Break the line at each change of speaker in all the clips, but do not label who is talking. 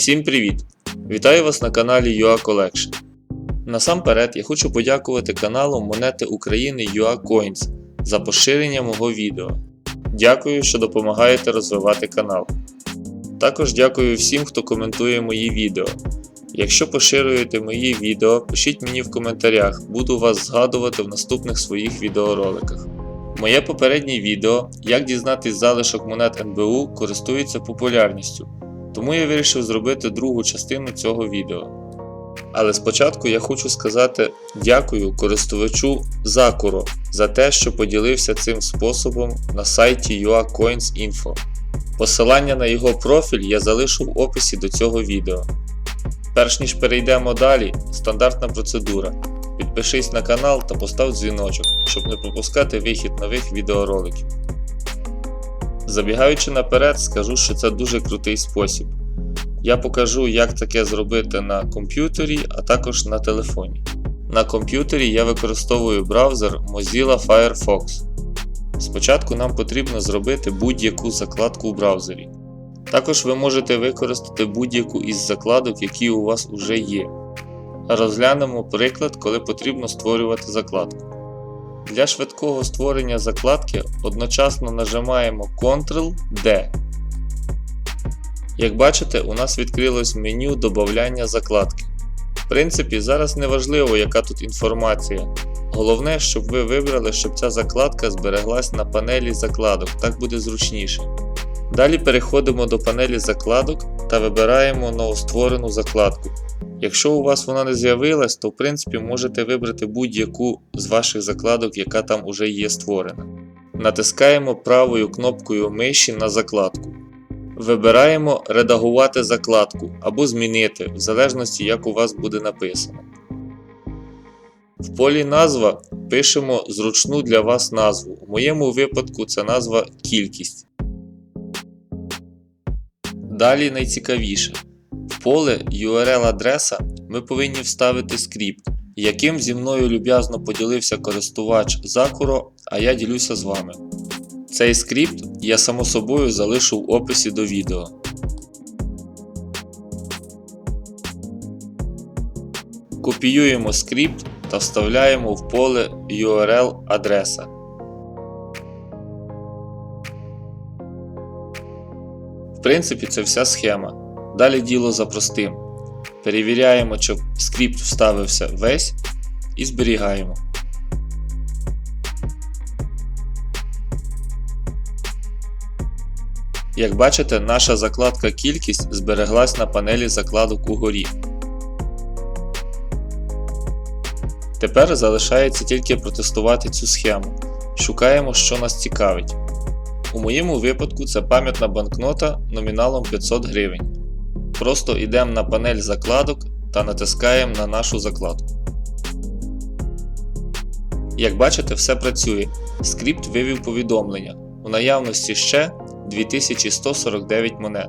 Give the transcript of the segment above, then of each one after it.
Всім привіт! Вітаю вас на каналі UA Collection. Насамперед я хочу подякувати каналу Монети України UA Coins за поширення мого відео. Дякую, що допомагаєте розвивати канал. Також дякую всім, хто коментує мої відео. Якщо поширюєте мої відео, пишіть мені в коментарях, буду вас згадувати в наступних своїх відеороликах. Моє попереднє відео, як дізнатись залишок монет НБУ, користується популярністю, тому я вирішив зробити другу частину цього відео. Але спочатку я хочу сказати дякую користувачу Закуро за те, що поділився цим способом на сайті UACoins.info. Посилання на його профіль я залишу в описі до цього відео. Перш ніж перейдемо далі, стандартна процедура. Підпишись на канал та постав дзвіночок, щоб не пропускати вихід нових відеороликів. Забігаючи наперед, скажу, що це дуже крутий спосіб. Я покажу, як таке зробити на комп'ютері, а також на телефоні. На комп'ютері я використовую браузер Mozilla Firefox. Спочатку нам потрібно зробити будь-яку закладку у браузері. Також ви можете використати будь-яку із закладок, які у вас вже є. Розглянемо приклад, коли потрібно створювати закладку. Для швидкого створення закладки одночасно нажимаємо Ctrl-D. Як бачите, у нас відкрилось меню додавання закладки. В принципі, зараз не важливо, яка тут інформація. Головне, щоб ви вибрали, щоб ця закладка збереглась на панелі закладок, так буде зручніше. Далі переходимо до панелі закладок та вибираємо новостворену закладку. Якщо у вас вона не з'явилась, то в принципі можете вибрати будь-яку з ваших закладок, яка там уже є створена. Натискаємо правою кнопкою миші на закладку. Вибираємо Редагувати закладку або Змінити, в залежності як у вас буде написано. В полі назва пишемо зручну для вас назву. У моєму випадку це назва Кількість. Далі найцікавіше. В поле URL-адреса ми повинні вставити скрипт, яким зі мною люб'язно поділився користувач Закуро, а я ділюся з вами. Цей скрипт я само собою залишу в описі до відео. Копіюємо скрипт та вставляємо в поле URL адреса. Принципі, це вся схема. Далі діло за простим. Перевіряємо, чи скрипт вставився весь і зберігаємо. Як бачите, наша закладка кількість збереглась на панелі закладок угорі. Тепер залишається тільки протестувати цю схему. Шукаємо, що нас цікавить. У моєму випадку це пам'ятна банкнота номіналом 500 гривень. Просто йдемо на панель закладок та натискаємо на нашу закладку. Як бачите, все працює. Скрипт вивів повідомлення. У наявності ще 2149 монет.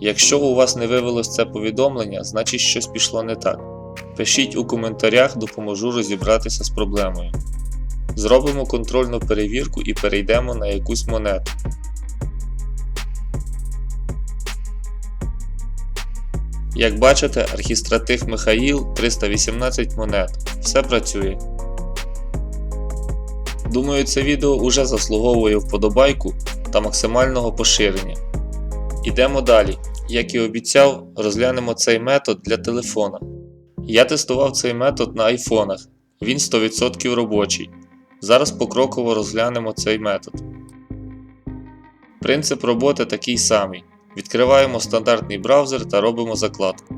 Якщо у вас не вивелось це повідомлення, значить щось пішло не так. Пишіть у коментарях, допоможу розібратися з проблемою. Зробимо контрольну перевірку і перейдемо на якусь монету. Як бачите, архістратив Михаїл 318 монет. Все працює. Думаю, це відео уже заслуговує вподобайку та максимального поширення. Ідемо далі. Як і обіцяв, розглянемо цей метод для телефона. Я тестував цей метод на айфонах, він 100% робочий. Зараз покроково розглянемо цей метод. Принцип роботи такий самий. Відкриваємо стандартний браузер та робимо закладку.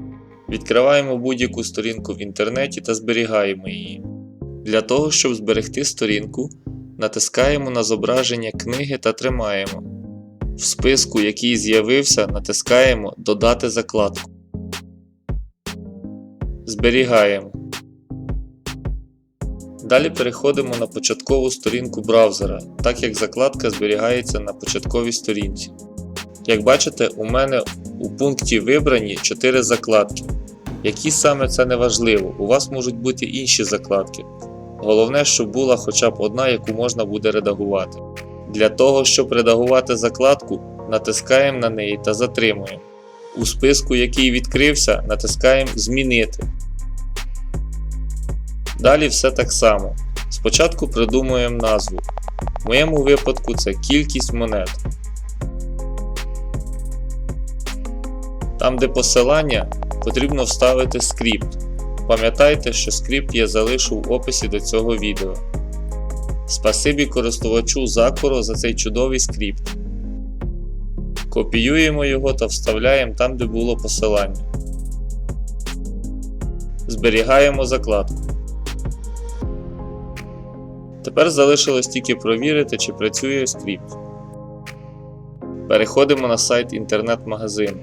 Відкриваємо будь-яку сторінку в інтернеті та зберігаємо її. Для того, щоб зберегти сторінку, натискаємо на зображення книги та тримаємо. В списку, який з'явився, натискаємо Додати закладку. Зберігаємо. Далі переходимо на початкову сторінку браузера, так як закладка зберігається на початковій сторінці. Як бачите, у мене у пункті вибрані 4 закладки. Які саме це не важливо, у вас можуть бути інші закладки. Головне, щоб була хоча б одна, яку можна буде редагувати. Для того, щоб редагувати закладку, натискаємо на неї та затримуємо. У списку, який відкрився, натискаємо Змінити. Далі все так само. Спочатку придумуємо назву. В моєму випадку це кількість монет. Там, де посилання, потрібно вставити скрипт. Пам'ятайте, що скрипт я залишу в описі до цього відео. Спасибі користувачу Закоро за цей чудовий скрипт. Копіюємо його та вставляємо там, де було посилання. Зберігаємо закладку. Тепер залишилось тільки провірити, чи працює скрипт. Переходимо на сайт інтернет-магазину.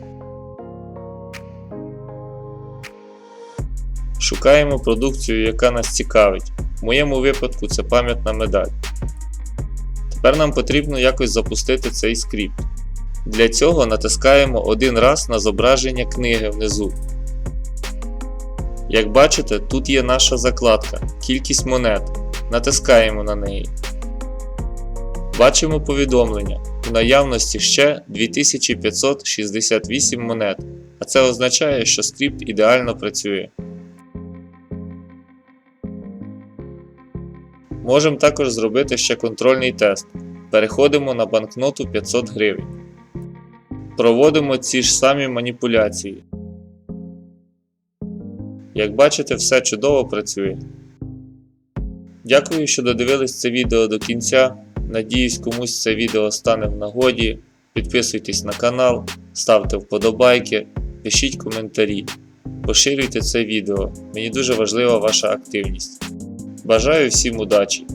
Шукаємо продукцію, яка нас цікавить. В моєму випадку це пам'ятна медаль. Тепер нам потрібно якось запустити цей скрипт. Для цього натискаємо один раз на зображення книги внизу. Як бачите, тут є наша закладка, кількість монет. Натискаємо на неї. Бачимо повідомлення. У наявності ще 2568 монет, а це означає, що скрипт ідеально працює. Можемо також зробити ще контрольний тест. Переходимо на банкноту 500 гривень. Проводимо ці ж самі маніпуляції. Як бачите, все чудово працює. Дякую, що додивились це відео до кінця. Надіюсь, комусь це відео стане в нагоді. Підписуйтесь на канал, ставте вподобайки, пишіть коментарі, поширюйте це відео. Мені дуже важлива ваша активність. Бажаю всім удачі!